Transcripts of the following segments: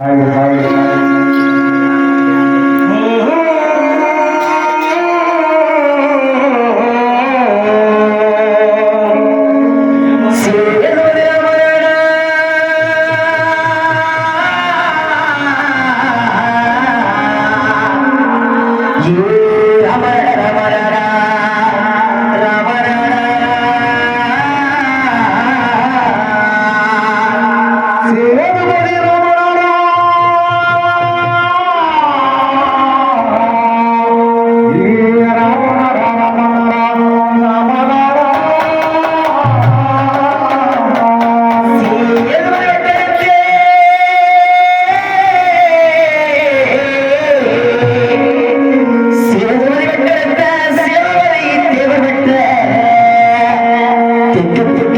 high high আমার আমার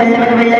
ভাই